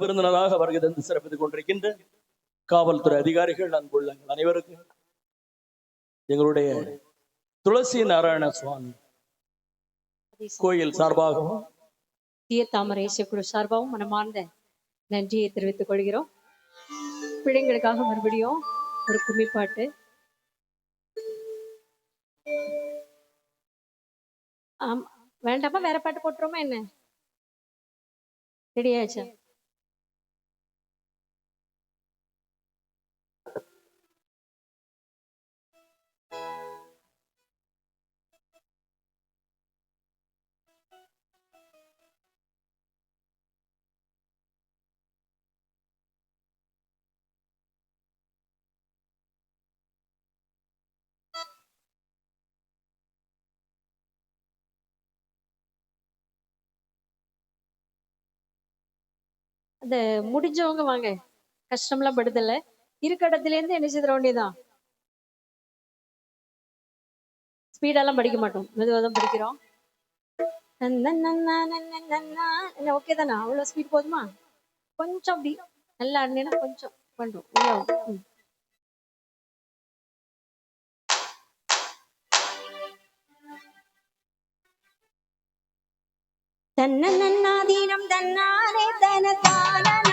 விருந்தினராக வருகை தந்து சிறப்பித்துக் கொண்டிருக்கின்ற காவல்துறை அதிகாரிகள் அங்குள்ள எங்கள் அனைவருக்கும் எங்களுடைய துளசி நாராயண சுவாமி கோயில் சார்பாகவும் தீயத்தாமரை இசைக்குழு சார்பாகவும் மனமார்ந்த நன்றியை தெரிவித்துக் கொள்கிறோம். பிள்ளைங்களுக்காக மறுபடியும் ஒரு கும்மிப்பாட்டு. ஆமா வேண்டாமா? வேற பாட்டு போட்டுருமா என்ன? ரெடி ஆச்சா அந்த முடிஞ்சவங்க வாங்க. கஷ்டம்லாம் படுதல இருக்க இடத்துல இருந்து என்ன செய்திட வேண்டியதான் ஸ்பீடாலாம் படிக்க மாட்டோம். மெதுவாக தான் படிக்கிறோம். என்ன ஓகே தானே? அவ்வளோ ஸ்பீட் போதுமா? கொஞ்சம் அப்படி. நல்லா அண்ணா கொஞ்சம். பண்ணுறோம் தன்ன நன்னாதீனம் தன்னாரே தனதான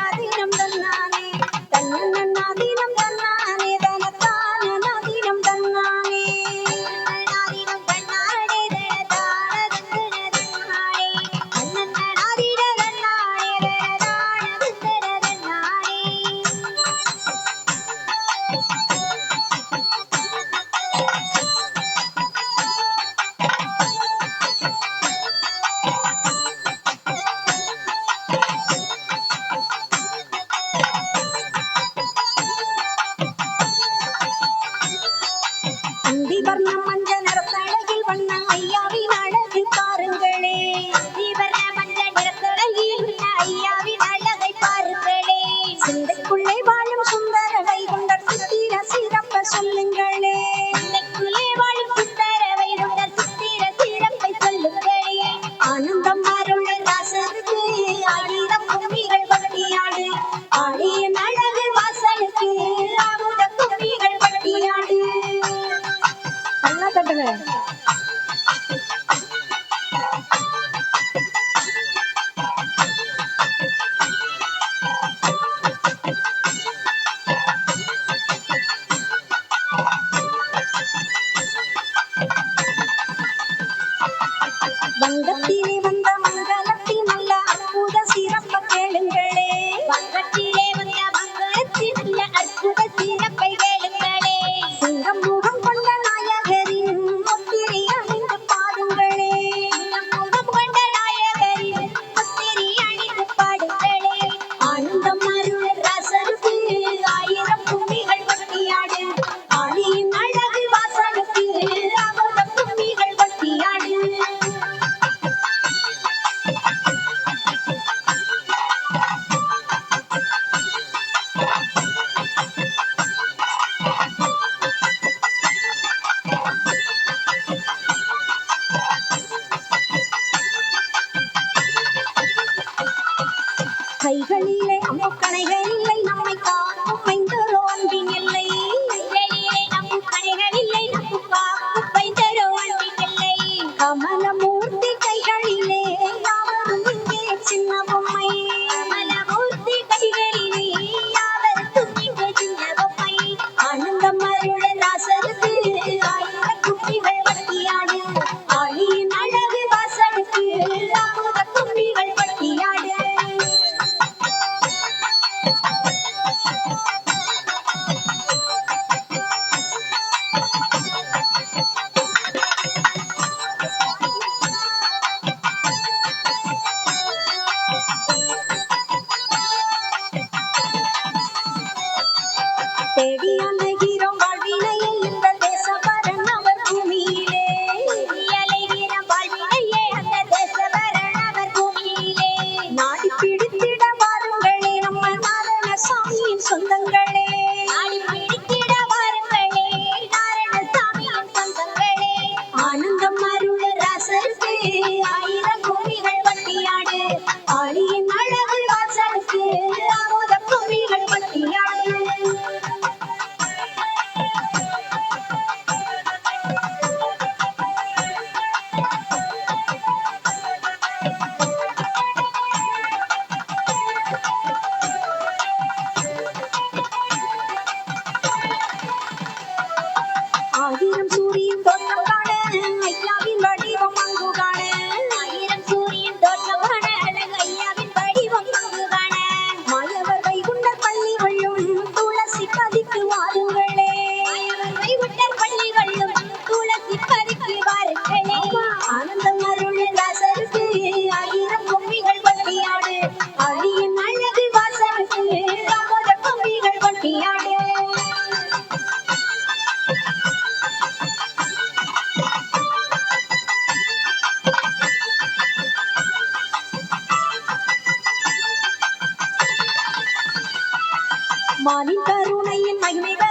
அந்தி வர்ணம் மஞ்ச நிறத்தழகில் வண்ண ஐயாவின் அழகு பாருங்களே அந்தி வர்ண மஞ்ச நிறத்தழகில் வண்ண ஐயாவின் அழகை பாருங்களே சிந்தைக்குள்ளே வாழும் சுந்தர வைகுண்டர் சித்திர சிறப்ப சொல்லுங்கள். Nhắc. 红灯杆嘞。ആയിരം സൂര്യൻ തൊട്ടം மானின் கருணையின் மகிமைகள்